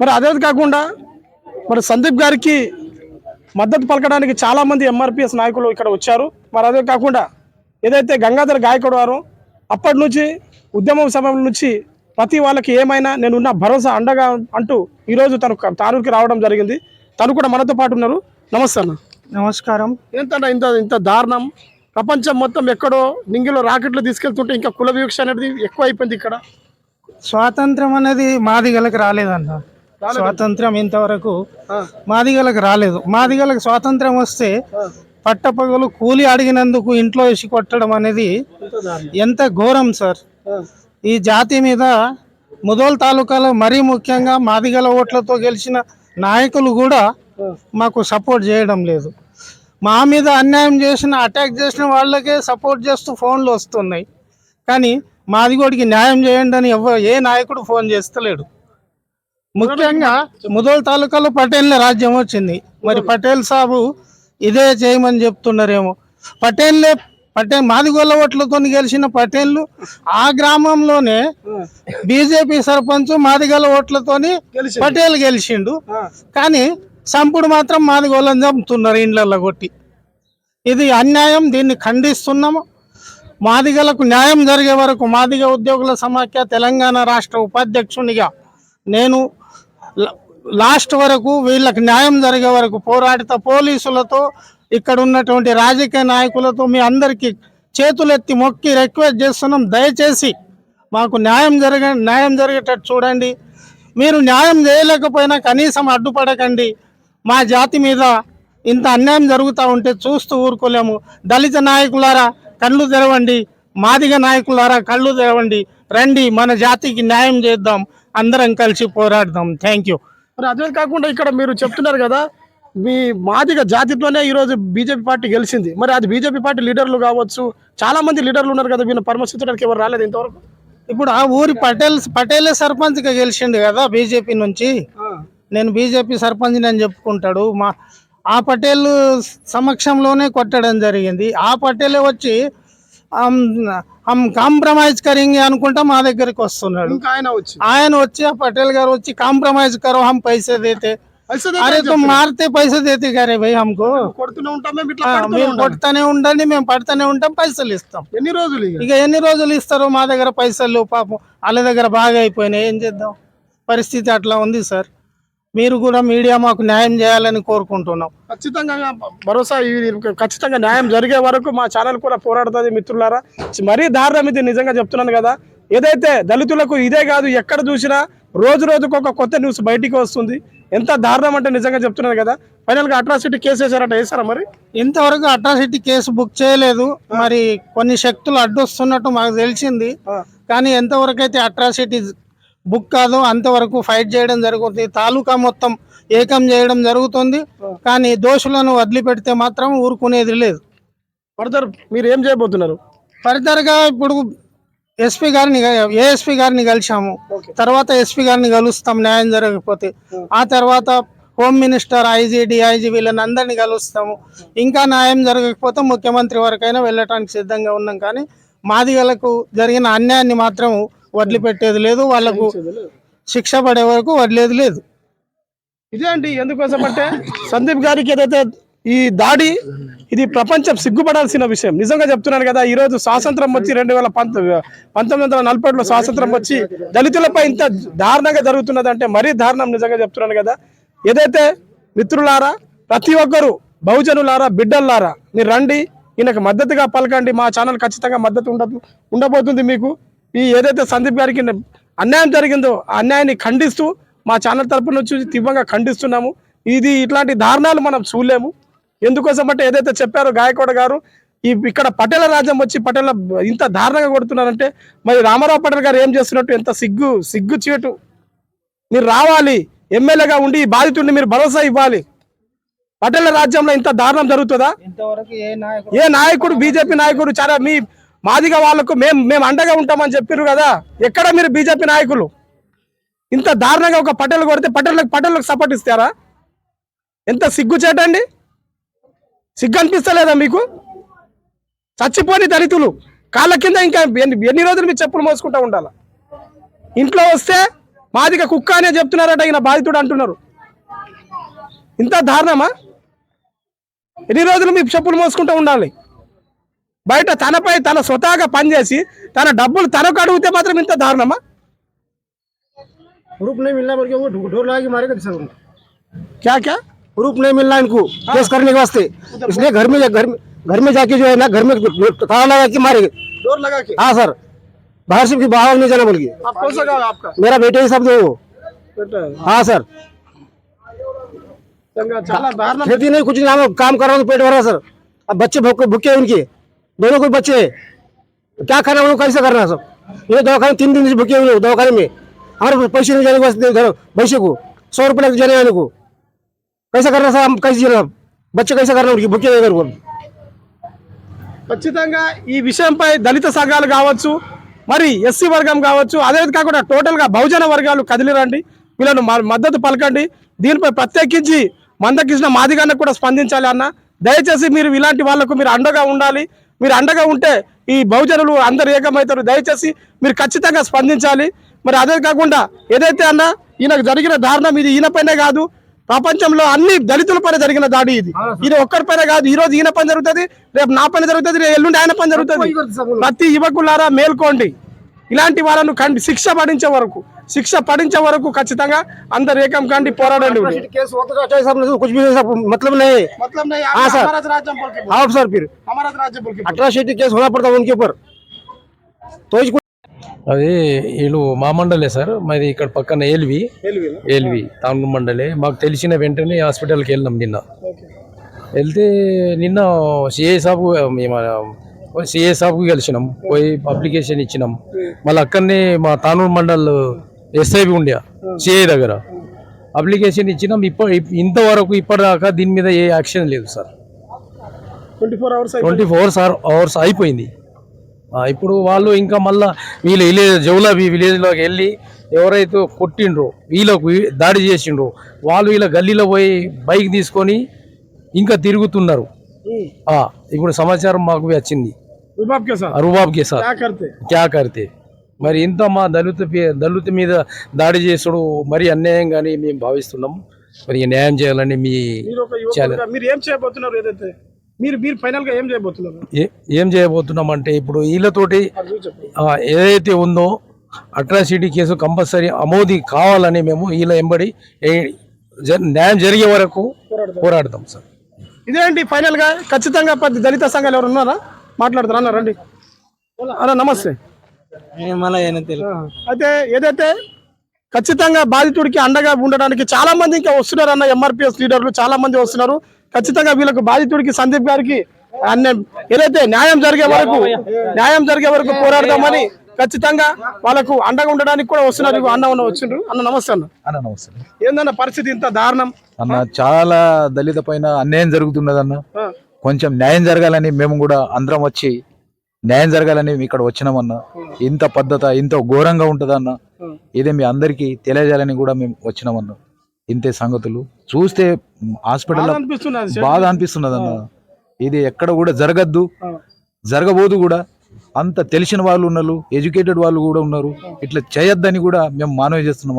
మరి అదే కాకుండా మరి సందీప్ గారికి మద్దతు పలకడానికి చాలా మంది ఎంఆర్పిఎస్ నాయకులు ఇక్కడ వచ్చారు. మరి అదే కాకుండా ఏదైతే గంగాధర్ గాయకుడు వారు అప్పటి నుంచి ఉద్యమం సమయం నుంచి ప్రతి వాళ్ళకి ఏమైనా నేనున్న భరోసా అండగా అంటూ ఈరోజు తను తారూరుకి రావడం జరిగింది. తను కూడా మనతో పాటు ఉన్నారు. నమస్తే అన్న. నమస్కారం. ఏంటన్నా ఇంత ఇంత దారుణం? ప్రపంచం మొత్తం ఎక్కడో నింగిలో రాకెట్లు తీసుకెళ్తుంటే ఇంకా కుల వివక్ష అనేది ఎక్కువ అయిపోయింది ఇక్కడ. స్వాతంత్రం అనేది మాదిగలకు రాలేదన్న. స్వాతంత్రం ఇంతవరకు మాదిగలకు రాలేదు. మాదిగలకు స్వాతంత్రం వస్తే పట్టపగలు కూలి అడిగినందుకు ఇంట్లో వేసి కొట్టడం అనేది ఎంత ఘోరం సార్. ఈ జాతి మీద ముదోల్ తాలూకాలో మరీ ముఖ్యంగా మాదిగల ఓట్లతో గెలిచిన నాయకులు కూడా మాకు సపోర్ట్ చేయడం లేదు. మా మీద అన్యాయం చేసిన అటాక్ చేసిన వాళ్ళకే సపోర్ట్ చేస్తూ ఫోన్లు వస్తున్నాయి. కానీ మాదిగోడికి న్యాయం చేయండి అని ఎవ ఏ నాయకుడు ఫోన్ చేస్తలేడు. ముఖ్యంగా ముదోల్ తాలూకాలో పటేల్ రాజ్యం వచ్చింది. మరి పటేల్ సాబు ఇదే చేయమని చెప్తున్నారేమో. పటేల్లే పటేల్ మాదిగోళ్ళ ఓట్లతో గెలిచిన పటేళ్ళు ఆ గ్రామంలోనే బీజేపీ సర్పంచ్ మాదిగల ఓట్లతోని పటేల్ గెలిచిండు. కానీ సంపుడు మాత్రం మాదిగోళ్ళని చంపుతున్నారు ఇండ్లలో కొట్టి. ఇది అన్యాయం దీన్ని ఖండిస్తున్నాము. మాదిగలకు న్యాయం జరిగే వరకు మాదిగ ఉద్యోగుల సమాఖ్య తెలంగాణ రాష్ట్ర ఉపాధ్యక్షునిగా నేను లాస్ట్ వరకు వీళ్ళకి న్యాయం జరిగే వరకు పోరాడిత పోలీసులతో ఇక్కడ ఉన్నటువంటి రాజకీయ నాయకులతో మీ అందరికీ చేతులెత్తి మొక్కి రిక్వెస్ట్ చేస్తున్నాం. దయచేసి మాకు న్యాయం జరగ న్యాయం జరిగేటట్టు చూడండి. మీరు న్యాయం చేయలేకపోయినా కనీసం అడ్డుపడకండి. మా జాతి మీద ఇంత అన్యాయం జరుగుతూ ఉంటే చూస్తూ ఊరుకోలేము. దళిత నాయకులారా కళ్ళు తెరవండి. మాదిగ నాయకులారా కళ్ళు తెరవండి. రండి మన జాతికి న్యాయం చేద్దాం. అందరం కలిసి పోరాడదాం. థ్యాంక్ యూ మరి అదే కాకుండా ఇక్కడ మీరు చెప్తున్నారు కదా మీ మాదిగ జాతితోనే ఈరోజు బీజేపీ పార్టీ గెలిచింది. మరి అది బీజేపీ పార్టీ లీడర్లు కావచ్చు చాలా మంది లీడర్లు ఉన్నారు కదా వీళ్ళని పరామర్శించడానికి ఎవరు రాలేదు ఇంతవరకు? ఇప్పుడు ఆ ఊరి పటేల్ పటేలే సర్పంచ్గా గెలిచిండు కదా బీజేపీ నుంచి. నేను బీజేపీ సర్పంచ్ అని చెప్పుకుంటాడు. మా ఆ పటేల్ సమక్షంలోనే కొట్టడం జరిగింది. ఆ పటేలే వచ్చి కాంప్రమైజ్ కరింగి అనుకుంటా మా దగ్గరికి వస్తున్నాడు ఆయన వచ్చి ఆయన వచ్చి ఆ పటేల్ గారు వచ్చి కాంప్రమైజ్ కరో హమ్ పైసే దేతే అరే తుమ్ మారితే పైసే దేతే కరే భయ్ హమ్కో కొడుతూనే మీరు ఉండండి మేము పడుతూనే ఉంటాం పైసలు ఇస్తాం ఎన్ని రోజులు ఇక? ఎన్ని రోజులు ఇస్తారు? మా దగ్గర పైసలు పాపం. వాళ్ళ దగ్గర బాగా అయిపోయినాయి. ఏం చేద్దాం? పరిస్థితి అట్లా ఉంది సార్. మీరు కూడా మీడియా మాకు న్యాయం చేయాలని కోరుకుంటున్నాం. ఖచ్చితంగా భరోసా ఖచ్చితంగా న్యాయం జరిగే వరకు మా ఛానల్ కూడా పోరాడుతుంది మిత్రులారా. మరీ దారుణం ఇది నిజంగా చెప్తున్నాను కదా. ఏదైతే దళితులకు ఇదే కాదు ఎక్కడ చూసినా రోజు రోజుకు ఒక కొత్త న్యూస్ బయటికి వస్తుంది. ఎంత దారుణం అంటే నిజంగా చెప్తున్నాను కదా. ఫైనల్గా అట్రాసిటీ కేసు వేసారట వేసారా మరి? ఇంతవరకు అట్రాసిటీ కేసు బుక్ చేయలేదు. మరి కొన్ని శక్తులు అడ్డొస్తున్నట్టు మాకు తెలిసింది. కానీ ఎంతవరకు అయితే అట్రాసిటీ బుక్ కాదో అంతవరకు ఫైట్ చేయడం జరుగుతుంది. తాలూకా మొత్తం ఏకం చేయడం జరుగుతుంది. కానీ దోషులను వదిలిపెడితే మాత్రం ఊరుకునేది లేదు. ఫర్దర్ మీరు ఏం చేయబోతున్నారు? ఫర్దర్గా ఇప్పుడు ఎస్పీ గారిని ఏఎస్పీ గారిని కలిసాము తర్వాత ఎస్పీ గారిని కలుస్తాం న్యాయం జరగకపోతే. ఆ తర్వాత హోమ్ మినిస్టర్ ఐజీ డిఐజీ వీళ్ళని అందరినీ కలుస్తాము. ఇంకా న్యాయం జరగకపోతే ముఖ్యమంత్రి వరకైనా వెళ్ళటానికి సిద్ధంగా ఉన్నాం. కానీ మాదిగలకు జరిగిన అన్యాయాన్ని మాత్రం వదిలిపెట్టేది లేదు వాళ్ళకు శిక్ష పడే వరకు వదిలేదు లేదు. ఇదే అండి ఎందుకోసం అంటే సందీప్ గారికి ఏదైతే ఈ దాడి ఇది ప్రపంచం సిగ్గుపడాల్సిన విషయం. నిజంగా చెప్తున్నాను కదా ఈ రోజు స్వాతంత్రం వచ్చి రెండు వేల పంత పంతొమ్మిది వందల నలభైలో స్వాతంత్రం వచ్చి దళితులపై ఇంత దారుణంగా జరుగుతున్నది అంటే మరీ దారుణం నిజంగా చెప్తున్నాను కదా. ఏదైతే మిత్రులారా ప్రతి ఒక్కరు బహుజనులారా బిడ్డల్లారా మీరు రండి ఈయనకు మద్దతుగా పలకండి. మా ఛానల్ ఖచ్చితంగా మద్దతు ఉండదు ఉండబోతుంది మీకు. ఈ ఏదైతే సందీప్ గారికి అన్యాయం జరిగిందో ఆ అన్యాయాన్ని ఖండిస్తూ మా ఛానల్ తరపు నుంచి తీవ్రంగా ఖండిస్తున్నాము. ఇది ఇట్లాంటి దారుణాలు మనం చూడలేము. ఎందుకోసం అంటే ఏదైతే చెప్పారో గాయకోడ గారు ఈ ఇక్కడ పటేల రాజ్యం వచ్చి పటేల ఇంత దారుణంగా కొడుతున్నారంటే మరి రామారావు పటేల్ గారు ఏం చేస్తున్నట్టు ఎంత సిగ్గు సిగ్గు చీటు. మీరు రావాలి ఎమ్మెల్యేగా ఉండి ఈ బాధితుడిని మీరు భరోసా ఇవ్వాలి. పటేల రాజ్యంలో ఇంత దారుణం జరుగుతుందా? ఏ నాయకుడు బీజేపీ నాయకుడు చాలా మీ మాదిగా వాళ్ళకు మేము మేము అండగా ఉంటామని చెప్పారు కదా. ఎక్కడ మీరు బీజేపీ నాయకులు? ఇంత దారుణంగా ఒక పటేల్ కొడితే పటేళ్ళకి పటేళ్ళకి సపోర్ట్ ఇస్తారా? ఎంత సిగ్గు చేటండి సిగ్గు అనిపిస్తలేదా మీకు? చచ్చిపోని దళితులు కాళ్ళ కింద ఇంకా ఎన్ని ఎన్ని రోజులు మీరు చెప్పులు మోసుకుంటూ ఉండాలా? ఇంట్లో వస్తే మాదిగా కుక్క అనే చెప్తున్నారట ఈయన బాధితుడు అంటున్నారు. ఇంత దారుణమా? ఎన్ని రోజులు మీ చెప్పులు మోసుకుంటూ ఉండాలి? బయట తనపై తన స్వతహాగా పనిచేసి తన డబ్బులు తనకు అడిగితే మాత్రం ఇంత దారుణమా प्रूफ नहीं मिलना बोल के वो ढो- ढोर लगा के मारेगा किसी को క్యా క్యా प्रूफ नहीं मिलना इनको केस करने के वास्ते इसलिए घर में घर में घर में जाके जो है ना घर में ताला लगा के मारेंगे డోర్ लगा के हाँ सर बाहर से भी बाहर नहीं जाना बोल के आप कौन सा गाँव है आपका मेरा बेटे ही सब जो वो बेटा हाँ सर संगा చాలా దారుణం खेती नहीं कुछ नहीं हम काम कर रहा हूँ पेट भर रहा है, सर अब बच्चे भूखे भूखे हैं उनके दोनों कोई बच्चे हैं क्या खाना उनको कैसे करना है सब ये दवाखाने तीन दिन से भूखे हुए हैं दवाखाने में हमारे पैसे नहीं जाने के वास्ते घर भैसे को सौ रुपये लग जाने आने को कैसे करना सर हम कैसे जीना बच्चे कैसे करना उनकी भूखे हैं घर को ఖచ్చితంగా ఈ విషయంపై దళిత సంఘాలు కావచ్చు మరి ఎస్సీ వర్గం కావచ్చు అదే కాకుండా టోటల్ గా బహుజన వర్గాలు కదిలిరండి వీళ్ళను మ- మద్దతు పలకండి దీనిపై ప్రత్యేకించి మందకృష్ణ మాదిగానే కూడా స్పందించాలి అన్న దయచేసి మీరు ఇలాంటి వాళ్లకు మీరు అండగా ఉండాలి మీరు అండగా ఉంటే ఈ బహుజనులు అందరు ఏకమవుతారు. దయచేసి మీరు ఖచ్చితంగా స్పందించాలి. మరి అదే కాకుండా ఏదైతే అన్న ఈయనకు జరిగిన దారుణం ఇది ఈయనపైనే కాదు ప్రపంచంలో అన్ని దళితుల పైన జరిగిన దాడి ఇది. ఇది ఒక్కరి పైన కాదు ఈ రోజు ఈయన పని జరుగుతుంది రేపు నా పని జరుగుతుంది రేపు ఎల్లుండి ఆయన పని జరుగుతుంది. ప్రతి యువకులారా మేల్కోండి. ఇలాంటి వాళ్ళను కండి శిక్ష పడించే వరకు శిక్ష పడించే వరకు ఖచ్చితంగా అందరు ఏకం కండి పోరాడండి केस होता तो अच्छा है साहब कुछ भी नहीं सब मतलब नहीं है मतलब नहीं हाँ, सर। हमारा राज्य बोल के आप सर फिर हमारा राज्य बोल के अट्रासिटी केस होना पड़ता है उनके ऊपर तो इसको అది వీళ్ళు మా మండలే సార్ మాది ఇక్కడ పక్కన ఏల్వి ఏల్వి తాండూరు మండలే మాకు తెలిసిన వెంటనే హాస్పిటల్కి వెళ్ళినాం నిన్న వెళ్తే నిన్న సిఐ సాబు సిఐ సాబ్కి కలిసినాం. పోయి అప్లికేషన్ ఇచ్చినాం. మళ్ళీ అక్కడనే మా తానూరు మండల్ ఎస్ఐబి ఉండే. సిఐ దగ్గర. అప్లికేషన్ ఇచ్చినాం. ఇప్ప ఇంతవరకు ఇప్పటిదాకా దీని మీద ఏ యాక్షన్ లేదు sir. Twenty four hours twenty four hours అయిపోయింది. ఇప్పుడు వాళ్ళు ఇంకా మళ్ళా వీళ్ళు విలేజ్ జౌలాబీ విలేజ్లోకి వెళ్ళి ఎవరైతే కొట్టిండ్రో వీళ్ళకు దాడి చేసిండ్రో వాళ్ళు వీళ్ళ గల్లీలో పోయి బైక్ తీసుకొని ఇంకా తిరుగుతున్నారు. ఇప్పుడు సమాచారం మాకు వచ్చింది. సార్. క్యా కర్తే? మరి ఇంత మా దళిత దళిత మీద దాడి చేసుడు మరి అన్యాయం కానీ మేము భావిస్తున్నాం. మరి న్యాయం చేయాలని మీ మీరు ఏం మీరు మీరు ఫైనల్ ఏం చేయబోతున్నారు? ఏం చేయబోతున్నాం అంటే ఇప్పుడు వీళ్ళతోటి ఏదైతే ఉందో అట్రాసిటీ కేసు కంపల్సరీ ఆమోది కావాలని మేము వీళ్ళ ఎంబడి న్యాయం జరిగే వరకు పోరాడతాం సార్. ఇదేంటి ఫైనల్గా ఖచ్చితంగా పది దళిత సంఘాలు ఎవరు ఉన్నారా? మాట్లాడతారా? అన్న రండి. అన్న నమస్తే. అయితే ఏదైతే ఖచ్చితంగా బాధితుడికి అండగా ఉండడానికి చాలా మంది ఇంకా వస్తున్నారు అన్న ఎంఆర్పిఎస్ లీడర్లు చాలా మంది వస్తున్నారు. ఖచ్చితంగా వీళ్ళకు బాధితుడికి సందీప్ గారికి అన్న ఏదైతే న్యాయం జరిగే వరకు న్యాయం జరిగే వరకు పోరాడదామని ఖచ్చితంగా వాళ్ళకు అండగా ఉండడానికి కూడా వస్తున్నారు. అన్న ఉన్న వచ్చిండ్రు. అన్న నమస్తే అన్న. అన్న నమస్తే. ఏందన్న పరిస్థితి ఇంత దారుణం? అన్న చాలా దళిత పైన అన్యాయం జరుగుతున్నదన్న ఆ, కొంచెం న్యాయం జరగాలని మేము కూడా అందరం వచ్చి న్యాయం జరగాలని ఇక్కడ వచ్చినామన్న ఇంత పద్ధత ఇంత ఘోరంగా ఉంటుందన్న ఇదే మీ అందరికీ తెలియజేయాలని కూడా మేము వచ్చినామన్న ఇంతే సంగతులు. చూస్తే హాస్పిటల్ బాధ అనిపిస్తున్నది అనిపిస్తున్నదన్న ఇది ఎక్కడ కూడా జరగద్దు. జరగబోదు కూడా. అంత తెలిసిన వాళ్ళు ఉన్నారు ఎడ్యుకేటెడ్ వాళ్ళు కూడా ఉన్నారు. ఇట్లా చేయొద్దని కూడా మేము మానవి చేస్తున్నాం.